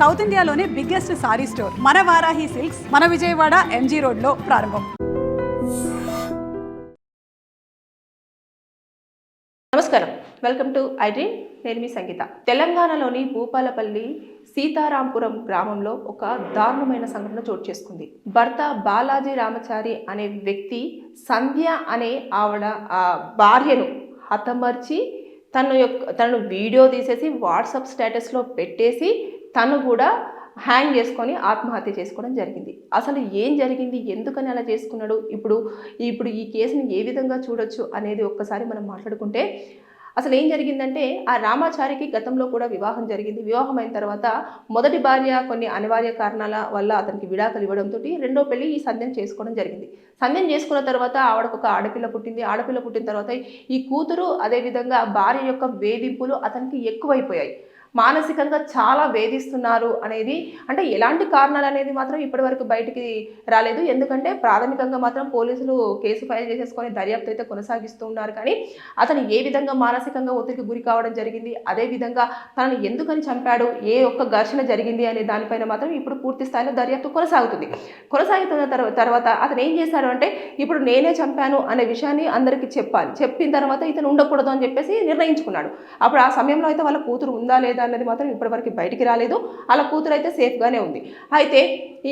South ఇండియాలోనే biggest sorry store మన Varahi silks మన విజయవాడ ఎంజీ రోడ్లో ప్రారంభం. నమస్కారం. వెల్కమ్ టు ఐ నేను మీ సంగీత. తెలంగాణలోని భూపాలపల్లి సీతారాంపురం గ్రామంలో ఒక దారుణమైన సంఘటన చోటు చేసుకుంది. భర్త బాలాజీ రామచారి అనే వ్యక్తి సంధ్య అనే ఆవిడ ఆ భార్యను హతమర్చి తన యొక్క తనను వీడియో తీసేసి వాట్సాప్ స్టేటస్లో పెట్టేసి తను కూడా హ్యాంగ్ చేసుకొని ఆత్మహత్య చేసుకోవడం జరిగింది. అసలు ఏం జరిగింది? ఎందుకని అలా చేసుకున్నాడు? ఇప్పుడు ఇప్పుడు ఈ కేసుని ఏ విధంగా చూడొచ్చు అనేది ఒక్కసారి మనం మాట్లాడుకుంటే అసలు ఏం జరిగిందంటే ఆ రామాచారికి గతంలో కూడా వివాహం జరిగింది. వివాహం అయిన తర్వాత మొదటి భార్య కొన్ని అనివార్య కారణాల వల్ల అతనికి విడాకులు ఇవ్వడంతో రెండో పెళ్ళి ఈ సంధ్యం చేసుకోవడం జరిగింది. సంధ్యం చేసుకున్న తర్వాత ఆవిడకు ఒక ఆడపిల్ల పుట్టింది. ఆడపిల్ల పుట్టిన తర్వాత ఈ కూతురు అదేవిధంగా భార్య యొక్క వేధింపులు అతనికి ఎక్కువైపోయాయి. మానసికంగా చాలా వేధిస్తున్నారు అనేది అంటే ఎలాంటి కారణాలు అనేది మాత్రం ఇప్పటివరకు బయటికి రాలేదు. ఎందుకంటే ప్రాథమికంగా మాత్రం పోలీసులు కేసు ఫైల్ చేసేసుకొని దర్యాప్తు అయితే కొనసాగిస్తూ ఉన్నారు. కానీ అతను ఏ విధంగా మానసికంగా ఒత్తిడికి గురి కావడం జరిగింది అదే విధంగా తనను ఎందుకని చంపాడు ఏ ఒక్క ఘర్షణ జరిగింది అనే దానిపైన మాత్రం ఇప్పుడు పూర్తి స్థాయిలో దర్యాప్తు కొనసాగుతుంది. కొనసాగుతున్న తర్వాత అతను ఏం చేశాడు అంటే ఇప్పుడు నేనే చంపాను అనే విషయాన్ని అందరికీ చెప్పాలి. చెప్పిన తర్వాత ఇతను ఉండకూడదు అని చెప్పేసి నిర్ణయించుకున్నాడు. అప్పుడు ఆ సమయంలో అయితే వాళ్ళ కూతురు ఉందా లేదా అన్నది మాత్రం ఇప్పటివరకు బయటికి రాలేదు. అలా కూతురు అయితే సేఫ్గానే ఉంది. అయితే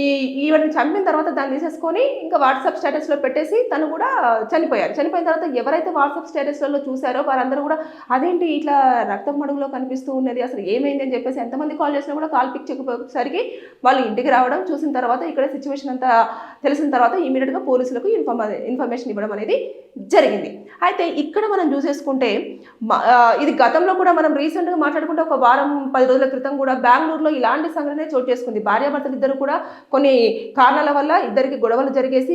ఈ ఈవిడని చంపిన తర్వాత దాన్ని తీసేసుకొని ఇంకా వాట్సాప్ స్టేటస్లో పెట్టేసి తను కూడా చనిపోయారు. చనిపోయిన తర్వాత ఎవరైతే వాట్సాప్ స్టేటస్లలో చూసారో వారందరూ కూడా అదేంటి ఇట్లా రక్తం మడుగులో కనిపిస్తూ ఉన్నది అసలు ఏమైంది అని చెప్పేసి ఎంతమంది కాల్ చేసినా కూడా కాల్ పిక్ చెప్పేసరికి వాళ్ళు ఇంటికి రావడం చూసిన తర్వాత ఇక్కడ సిచ్యువేషన్ అంతా తెలిసిన తర్వాత ఇమీడియట్గా పోలీసులకు ఇన్ఫర్మ ఇన్ఫర్మేషన్ ఇవ్వడం అనేది జరిగింది. అయితే ఇక్కడ మనం చూసేసుకుంటే ఇది గతంలో కూడా మనం రీసెంట్గా మాట్లాడుకుంటే ఒక వారం పది రోజుల క్రితం కూడా బెంగళూరులో ఇలాంటి సంఘటనే చోటు చేసుకుంది. భార్యాభర్తలు ఇద్దరు కూడా కొన్ని కారణాల వల్ల ఇద్దరికి గొడవలు జరిగేసి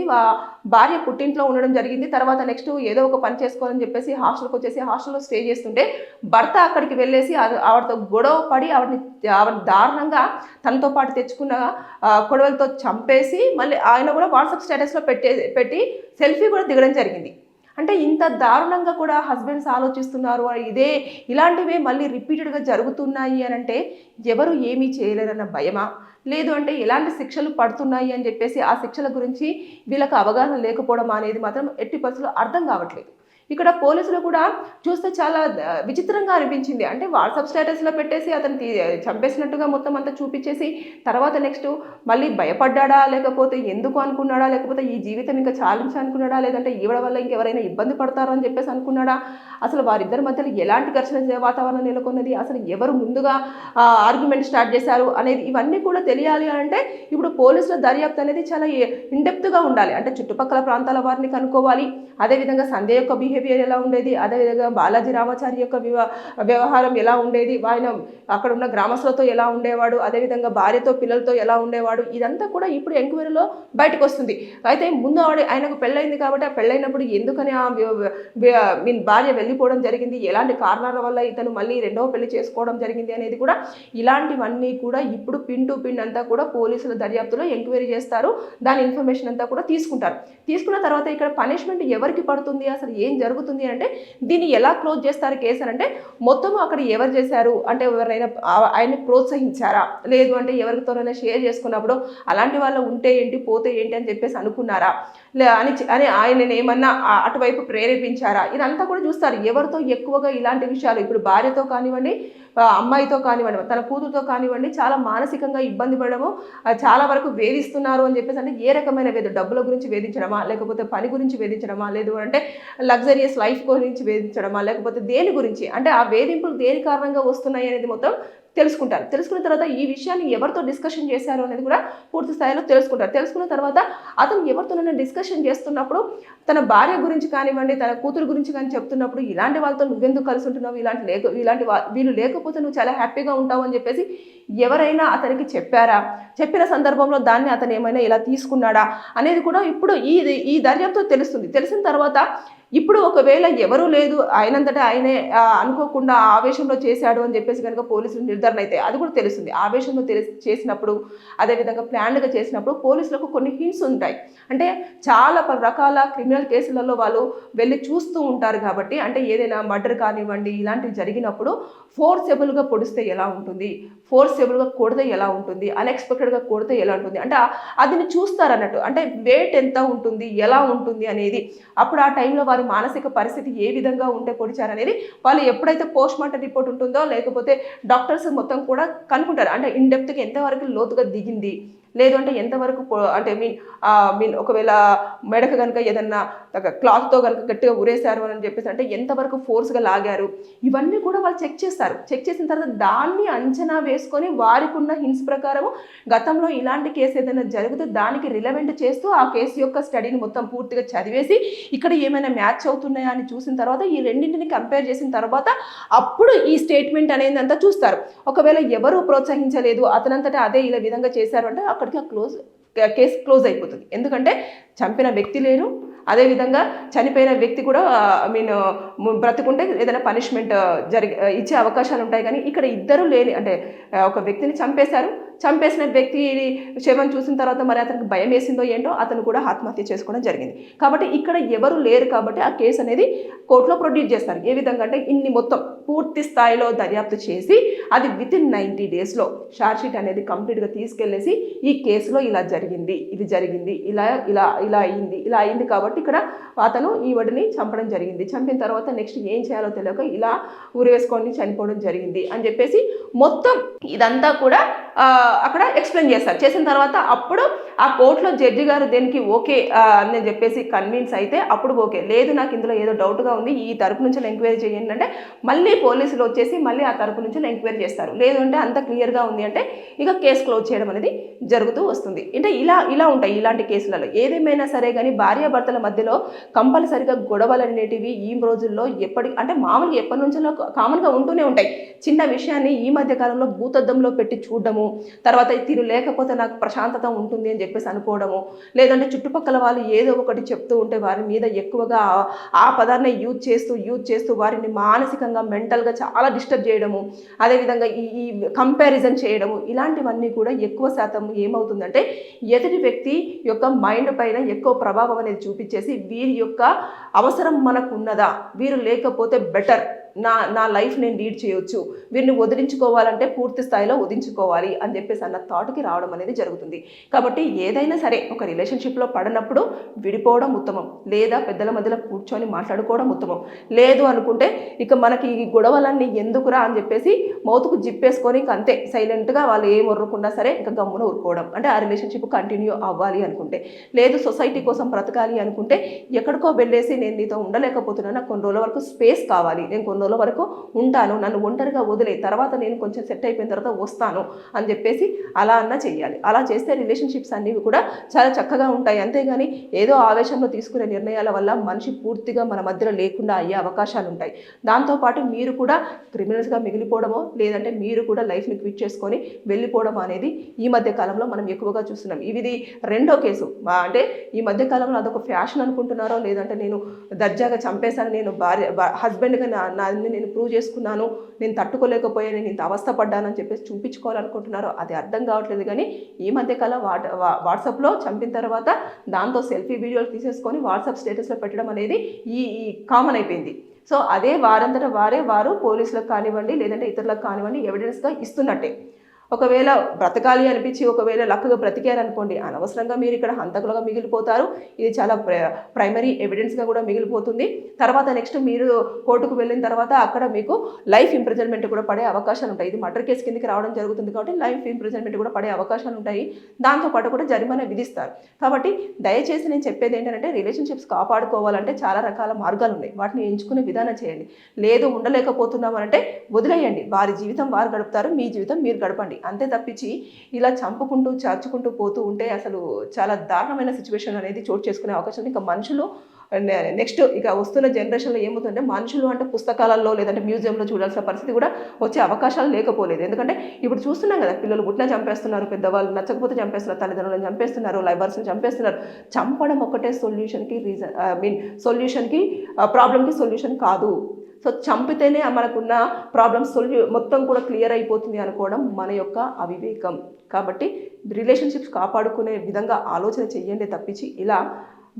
భార్య పుట్టింట్లో ఉండడం జరిగింది. తర్వాత నెక్స్ట్ ఏదో ఒక పని చేసుకోవాలని చెప్పేసి హాస్టల్కి వచ్చేసి హాస్టల్లో స్టే చేస్తుంటే భర్త అక్కడికి వెళ్ళేసి ఆవిడతో గొడవ పడి ఆవిడని ఆవిడ దారుణంగా తనతో పాటు తెచ్చుకున్న గొడవలతో కొడవలతో చంపేసి మళ్ళీ ఆయన కూడా వాట్సాప్ స్టేటస్లో పెట్టే పెట్టి సెల్ఫీ కూడా దిగడం జరిగింది. అంటే ఇంత దారుణంగా కూడా హస్బెండ్స్ ఆలోచిస్తున్నారు ఇదే ఇలాంటివే మళ్ళీ రిపీటెడ్గా జరుగుతున్నాయి అని అంటే ఎవరు ఏమీ చేయలేరన్న భయమా? లేదు అంటే ఎలాంటి శిక్షలు పడుతున్నాయి అని చెప్పేసి ఆ శిక్షల గురించి వీళ్ళకి అవగాహన లేకపోవడం అనేది మాత్రం ఎట్టి పరిస్థితుల్లో అర్థం కావట్లేదు. ఇక్కడ పోలీసులు కూడా చూస్తే చాలా విచిత్రంగా అనిపించింది. అంటే వాట్సాప్ స్టేటస్లో పెట్టేసి అతను చంపేసినట్టుగా మొత్తం అంతా చూపించేసి తర్వాత నెక్స్ట్ మళ్ళీ భయపడ్డాడా లేకపోతే ఎందుకు అనుకున్నాడా లేకపోతే ఈ జీవితం ఇంకా చాలించి అనుకున్నాడా లేదంటే ఈవిడ వల్ల ఇంకెవరైనా ఇబ్బంది పడతారో అని చెప్పేసి అనుకున్నాడా? అసలు వారిద్దరి మధ్యలో ఎలాంటి ఘర్షణ వాతావరణం నెలకొన్నది? అసలు ఎవరు ముందుగా ఆర్గ్యుమెంట్ స్టార్ట్ చేశారు? అనేది ఇవన్నీ కూడా తెలియాలి అని అంటే ఇప్పుడు పోలీసుల దర్యాప్తు అనేది చాలా ఇండెప్త్గా ఉండాలి. అంటే చుట్టుపక్కల ప్రాంతాల వారిని కనుక్కోవాలి. అదేవిధంగా సందేహ యొక్క బిహేవియర్ ఎలా ఉండేది? అదేవిధంగా బాలాజీ రామాచారి యొక్క వివా వ్యవహారం ఎలా ఉండేది? ఆయన అక్కడ ఉన్న గ్రామస్తులతో ఎలా ఉండేవాడు? అదేవిధంగా భార్యతో పిల్లలతో ఎలా ఉండేవాడు? ఇదంతా కూడా ఇప్పుడు ఎంక్వైరీలో బయటకు వస్తుంది. అయితే ముందు ఆవిడ ఆయనకు పెళ్ళైంది కాబట్టి ఆ పెళ్ళైనప్పుడు ఎందుకని ఆ మీన్ భార్య వెళ్ళిపోవడం జరిగింది? ఎలాంటి కారణాల వల్ల ఇతను మళ్ళీ రెండవ పెళ్ళి చేసుకోవడం జరిగింది అనేది కూడా ఇలాంటివన్నీ కూడా ఇప్పుడు పిన్ టు పిన్ అంతా కూడా పోలీసుల దర్యాప్తులో ఎంక్వైరీ చేస్తారు. దాని ఇన్ఫర్మేషన్ అంతా కూడా తీసుకుంటారు. తీసుకున్న తర్వాత ఇక్కడ పనిష్మెంట్ ఎవరికి పడుతుంది? అసలు ఏం జరుగుతుంది? జరుగుతుంది అంటే దీన్ని ఎలా క్లోజ్ చేస్తారు కేసు అని అంటే మొత్తం అక్కడ ఎవరు చేశారు? అంటే ఎవరైనా ఆయన ఆయన్ని ప్రోత్సహించారా? లేదు అంటే ఎవరితోనైనా షేర్ చేసుకున్నప్పుడు అలాంటి వాళ్ళు ఉంటే ఏంటి పోతే ఏంటి అని చెప్పేసి అనుకున్నారా? అని అని ఆయన ఏమన్నా అటువైపు ప్రేరేపించారా? ఇదంతా కూడా చూస్తారు. ఎవరితో ఎక్కువగా ఇలాంటి విషయాలు? ఇప్పుడు భార్యతో కానివ్వండి అమ్మాయితో కానివ్వండి తన కూతురుతో కానివ్వండి చాలా మానసికంగా ఇబ్బంది పడము చాలా వరకు వేధిస్తున్నారు అని చెప్పేసి అంటే ఏ రకమైన వేద డబ్బుల గురించి వేధించడమా లేకపోతే పని గురించి వేధించడమా లేదు అంటే లగ్జరియస్ లైఫ్ గురించి వేధించడమా లేకపోతే దేని గురించి? అంటే ఆ వేధింపులు దేని కారణంగా వస్తున్నాయి అనేది మొత్తం తెలుసుకుంటారు. తెలుసుకున్న తర్వాత ఈ విషయాన్ని ఎవరితో డిస్కషన్ చేశారు అనేది కూడా పూర్తి స్థాయిలో తెలుసుకుంటారు. తెలుసుకున్న తర్వాత అతను ఎవరితోనైనా డిస్కషన్ చేస్తున్నప్పుడు తన భార్య గురించి కానివ్వండి తన కూతురు గురించి కానీ చెప్తున్నప్పుడు ఇలాంటి వాళ్ళతో నువ్వెందుకు కలిసి ఉంటున్నావు? ఇలాంటి లేక ఇలాంటి వీళ్ళు లేకపోతే నువ్వు చాలా హ్యాపీగా ఉంటావు అని చెప్పేసి ఎవరైనా అతనికి చెప్పారా? చెప్పిన సందర్భంలో దాన్ని అతను ఏమైనా ఇలా తీసుకున్నాడా? అనేది కూడా ఇప్పుడు ఈ ఈ దర్యాప్తు తెలుస్తుంది. తెలిసిన తర్వాత ఇప్పుడు ఒకవేళ ఎవరూ లేదు ఆయనంతటా ఆయనే అనుకోకుండా ఆవేశంలో చేశాడు అని చెప్పేసి కనుక పోలీసులు నిర్ధారణ అయితే అది కూడా తెలుస్తుంది. ఆవేశంలో తెలిసి చేసినప్పుడు అదేవిధంగా ప్లాన్డ్గా చేసినప్పుడు పోలీసులకు కొన్ని హింట్స్ ఉంటాయి. అంటే చాలా పలు రకాల క్రిమినల్ కేసులలో వాళ్ళు వెళ్ళి చూస్తూ ఉంటారు కాబట్టి అంటే ఏదైనా మర్డర్ కానివ్వండి ఇలాంటివి జరిగినప్పుడు ఫోర్సెబుల్గా పొడిస్తే ఎలా ఉంటుంది? ఫోర్సెబుల్గా కొడితే ఎలా ఉంటుంది? అన్ఎక్స్పెక్టెడ్గా కొడితే ఎలా ఉంటుంది? అంటే ఆ- అదిని చూస్తారు అన్నట్టు అంటే వెయిట్ ఎంత ఉంటుంది? ఎలా ఉంటుంది? అనేది అప్పుడు ఆ టైంలో వారు మానసిక పరిస్థితి ఏ విధంగా ఉంటే పొడిచారనేది వాళ్ళు ఎప్పుడైతే పోస్ట్ మార్టం రిపోర్ట్ ఉంటుందో లేకపోతే డాక్టర్స్ మొత్తం కూడా కనుక్కుంటారు. అంటే ఇన్ డెప్త్కి ఎంతవరకు లోతుగా దిగింది లేదు అంటే ఎంతవరకు అంటే మీన్ మీన్ ఒకవేళ మెడక కనుక ఏదన్నా క్లాత్తో కనుక గట్టిగా ఉరేశారు అని చెప్పేసి అంటే ఎంతవరకు ఫోర్స్గా లాగారు? ఇవన్నీ కూడా వాళ్ళు చెక్ చేస్తారు. చెక్ చేసిన తర్వాత దాన్ని అంచనా వేసుకొని వారికి ఉన్న హింస ప్రకారము గతంలో ఇలాంటి కేసు ఏదైనా జరిగితే దానికి రిలవెంట్ చేస్తూ ఆ కేసు యొక్క స్టడీని మొత్తం పూర్తిగా చదివేసి ఇక్కడ ఏమైనా మ్యాచ్ అవుతున్నాయా అని చూసిన తర్వాత ఈ రెండింటిని కంపేర్ చేసిన తర్వాత అప్పుడు ఈ స్టేట్మెంట్ అనేది అంతా చూస్తారు. ఒకవేళ ఎవరు ప్రోత్సహించలేదు అతనంతటా అదే ఇలా విధంగా చేశారు అంటే అక్కడ ఆ క్లోజ్ కేసు క్లోజ్ అయిపోతుంది. ఎందుకంటే చంపిన వ్యక్తి లేరు అదేవిధంగా చనిపోయిన వ్యక్తి కూడా ఐ మీన్ బ్రతుకుంటే ఏదైనా పనిష్మెంట్ జరిగి ఇచ్చే అవకాశాలు ఉంటాయి. కానీ ఇక్కడ ఇద్దరు లేని అంటే ఒక వ్యక్తిని చంపేశారు. చంపేసిన వ్యక్తి శవం చూసిన తర్వాత మరి అతనికి భయం వేసిందో ఏంటో అతను కూడా ఆత్మహత్య చేసుకోవడం జరిగింది. కాబట్టి ఇక్కడ ఎవరు లేరు కాబట్టి ఆ కేసు అనేది కోర్టులో ప్రొడ్యూస్ చేస్తారు. ఏ విధంగా అంటే ఇన్ని మొత్తం పూర్తి స్థాయిలో దర్యాప్తు చేసి అది విత్ ఇన్ నైంటీ డేస్లో షార్ట్షీట్ అనేది కంప్లీట్గా తీసుకెళ్ళేసి ఈ కేసులో ఇలా జరిగింది ఇది జరిగింది ఇలా ఇలా ఇలా అయింది ఇలా అయింది కాబట్టి ఇక్కడ అతను ఈ చంపడం జరిగింది. చంపిన తర్వాత నెక్స్ట్ ఏం చేయాలో తెలియక ఇలా ఊరివేసుకొని చనిపోవడం జరిగింది అని చెప్పేసి మొత్తం ఇదంతా కూడా అక్కడ ఎక్స్ప్లెయిన్ చేస్తారు. చేసిన తర్వాత అప్పుడు ఆ కోర్టులో జడ్జి గారు దేనికి ఓకే అని చెప్పేసి కన్విన్స్ అయితే అప్పుడు ఓకే. లేదు నాకు ఇందులో ఏదో డౌట్గా ఉంది ఈ తరపు నుంచి ఎంక్వైరీ చేయండి అంటే మళ్ళీ పోలీసులు వచ్చేసి మళ్ళీ ఆ తరపు నుంచి ఎంక్వైరీ చేస్తారు. లేదు అంటే అంత క్లియర్గా ఉంది అంటే ఇక కేసు క్లోజ్ చేయడం అనేది జరుగుతూ వస్తుంది. అంటే ఇలా ఇలా ఉంటాయి ఇలాంటి కేసులలో. ఏదేమైనా సరే కానీ భార్యాభర్తల మధ్యలో కంపల్సరిగా గొడవలు అనేటివి ఈ రోజుల్లో ఎప్పటి అంటే మామూలుగా ఎప్పటి నుంచో కామన్గా ఉంటూనే ఉంటాయి. చిన్న విషయాన్ని ఈ మధ్య కాలంలో భూతద్దంలో పెట్టి చూడడము తర్వాత తిరు లేకపోతే నాకు ప్రశాంతత ఉంటుంది అని చెప్పేసి అనుకోవడము. లేదంటే చుట్టుపక్కల వాళ్ళు ఏదో ఒకటి చెప్తూ ఉంటే వారి మీద ఎక్కువగా ఆ- పదాన్ని యూజ్ చేస్తూ యూజ్ చేస్తూ వారిని మానసికంగా మెంటల్గా చాలా డిస్టర్బ్ చేయడము. అదేవిధంగా ఈ ఈ కంపారిజన్ చేయడము. ఇలాంటివన్నీ కూడా ఎక్కువ శాతం ఏమవుతుందంటే ఎదుటి వ్యక్తి యొక్క మైండ్ పైన ఎక్కువ ప్రభావం అనేది చూపించేసి వీరి యొక్క అవసరం మనకు ఉన్నదా వీరు లేకపోతే బెటర్ నా నా లైఫ్ నేను లీడ్ చేయొచ్చు. వీరిని వదిలించుకోవాలంటే పూర్తి స్థాయిలో వదిలించుకోవాలి అని చెప్పేసి అన్న థాట్కి రావడం అనేది జరుగుతుంది. కాబట్టి ఏదైనా సరే ఒక రిలేషన్షిప్లో పడినప్పుడు విడిపోవడం ఉత్తమం. లేదా పెద్దల మధ్యలో కూర్చొని మాట్లాడుకోవడం ఉత్తమం. లేదు అనుకుంటే ఇక మనకి ఈ గొడవలన్నీ ఎందుకురా అని చెప్పేసి మౌతుకు జిప్పేసుకొని ఇంక అంతే. సైలెంట్గా వాళ్ళు ఏం ఊరుకున్నా సరే ఇంకా గమ్మున ఊరుకోవడం. అంటే ఆ రిలేషన్షిప్ కంటిన్యూ అవ్వాలి అనుకుంటే. లేదు సొసైటీ కోసం బ్రతకాలి అనుకుంటే ఎక్కడికో వెళ్ళేసి నేను నీతో ఉండలేకపోతున్నాను. నాకు కొన్ని రోజుల వరకు స్పేస్ కావాలి. నేను కొన్ని రోజుల వరకు ఉంటాను. నన్ను ఒంటరిగా వదిలే. తర్వాత నేను కొంచెం సెట్ అయిపోయిన తర్వాత వస్తాను అని చెప్పేసి అలా అన్నా చేయాలి అలా చేస్తే రిలేషన్షిప్స్ అనేవి కూడా చాలా చక్కగా ఉంటాయి. అంతేగాని ఏదో ఆవేశంలో తీసుకునే నిర్ణయాల వల్ల మనిషి పూర్తిగా మన మధ్యలో లేకుండా అయ్యే అవకాశాలు ఉంటాయి. దాంతోపాటు మీరు కూడా క్రిమినల్స్గా మిగిలిపోవడమో లేదంటే మీరు కూడా లైఫ్ని క్విట్ చేసుకొని వెళ్ళిపోవడం అనేది ఈ మధ్య కాలంలో మనం ఎక్కువగా చూస్తున్నాం. ఇది రెండో కేసు. అంటే ఈ మధ్య కాలంలో అదొక ఫ్యాషన్ అనుకుంటున్నారో లేదంటే నేను దర్జాగా చంపేశాను. నేను భార్య హస్బెండ్గా నా నాన్ని నేను ప్రూవ్ చేసుకున్నాను నేను తట్టుకోలేకపోయాను నేను ఇంత అవస్థ పడ్డానని చెప్పేసి చూపించుకోవాలనుకుంటున్నారో అది అర్థం కావట్లేదు. కానీ ఈ మధ్యకాలం వాట్ వాట్సాప్లో చంపిన తర్వాత దాంతో సెల్ఫీ వీడియోలు తీసేసుకొని వాట్సాప్ స్టేటస్లో పెట్టడం అనేది ఈ కామన్ అయిపోయింది. సో అదే వారందరూ వారే వారు పోలీసులకు కానివ్వండి లేదంటే ఇతరులకు కానివ్వండి ఎవిడెన్స్గా ఇస్తున్నట్టే. ఒకవేళ బ్రతకాలి అనిపించి ఒకవేళ లక్కగా బ్రతికారనుకోండి అనవసరంగా మీరు ఇక్కడ హంతకులుగా మిగిలిపోతారు. ఇది చాలా ప్ర- ప్రైమరీ ఎవిడెన్స్గా కూడా మిగిలిపోతుంది. తర్వాత నెక్స్ట్ మీరు కోర్టుకు వెళ్ళిన తర్వాత అక్కడ మీకు లైఫ్ ఇంప్రిజన్మెంట్ కూడా పడే అవకాశాలు ఉంటాయి. ఇది మర్డర్ కేసు కిందకి రావడం జరుగుతుంది కాబట్టి లైఫ్ ఇంప్రిజన్మెంట్ కూడా పడే అవకాశాలు ఉంటాయి. దాంతోపాటు కూడా జరిమానా విధిస్తారు. కాబట్టి దయచేసి నేను చెప్పేది ఏంటంటే రిలేషన్షిప్స్ కాపాడుకోవాలంటే చాలా రకాల మార్గాలు ఉన్నాయి. వాటిని ఎంచుకునే విధానం చేయండి. లేదు ఉండలేకపోతున్నాం అంటే వదిలేయండి. వారి జీవితం వారు గడుపుతారు. మీ జీవితం మీరు గడపండి. అంతే తప్పించి ఇలా చంపుకుంటూ చర్చుకుంటూ పోతూ ఉంటే అసలు చాలా దారుణమైన సిచ్యువేషన్ అనేది చోటు చేసుకునే అవకాశం ఇంకా మనుషులు నెక్స్ట్ ఇక వస్తున్న జనరేషన్లో ఏమవుతుందంటే మనుషులు అంటే పుస్తకాలలో లేదంటే మ్యూజియంలో చూడాల్సిన పరిస్థితి కూడా వచ్చే అవకాశాలు లేకపోలేదు. ఎందుకంటే ఇప్పుడు చూస్తున్నాం కదా పిల్లలు గుట్లా చంపేస్తున్నారు పెద్దవాళ్ళు నచ్చకపోతే చంపేస్తున్నారు తల్లిదండ్రులను చంపేస్తున్నారు లైవర్స్ని చంపేస్తున్నారు. చంపడం ఒకటే సొల్యూషన్కి రీజన్ ఐ మీన్ సొల్యూషన్కి ప్రాబ్లమ్కి సొల్యూషన్ కాదు. సో చంపితేనే మనకున్న ప్రాబ్లమ్ సొల్యూ మొత్తం కూడా క్లియర్ అయిపోతుంది అనుకోవడం మన యొక్క అవివేకం. కాబట్టి రిలేషన్షిప్స్ కాపాడుకునే విధంగా ఆలోచన చెయ్యండి తప్పించి ఇలా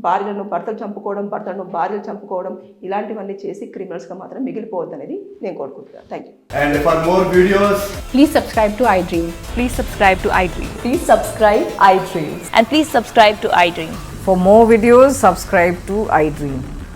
భార్యలను భర్తలు చంపుకోవడం భర్తలను భార్యలు చంపుకోవడం ఇలాంటివన్నీ చేసి క్రిమినల్స్గా మాత్రం మిగిలిపోవద్దు అనేది నేను కోరుకుంటున్నాను. Thank you for more videos please subscribe to I Dream please subscribe to I Dream please subscribe I Dream and please subscribe to I Dream for more videos subscribe to I Dream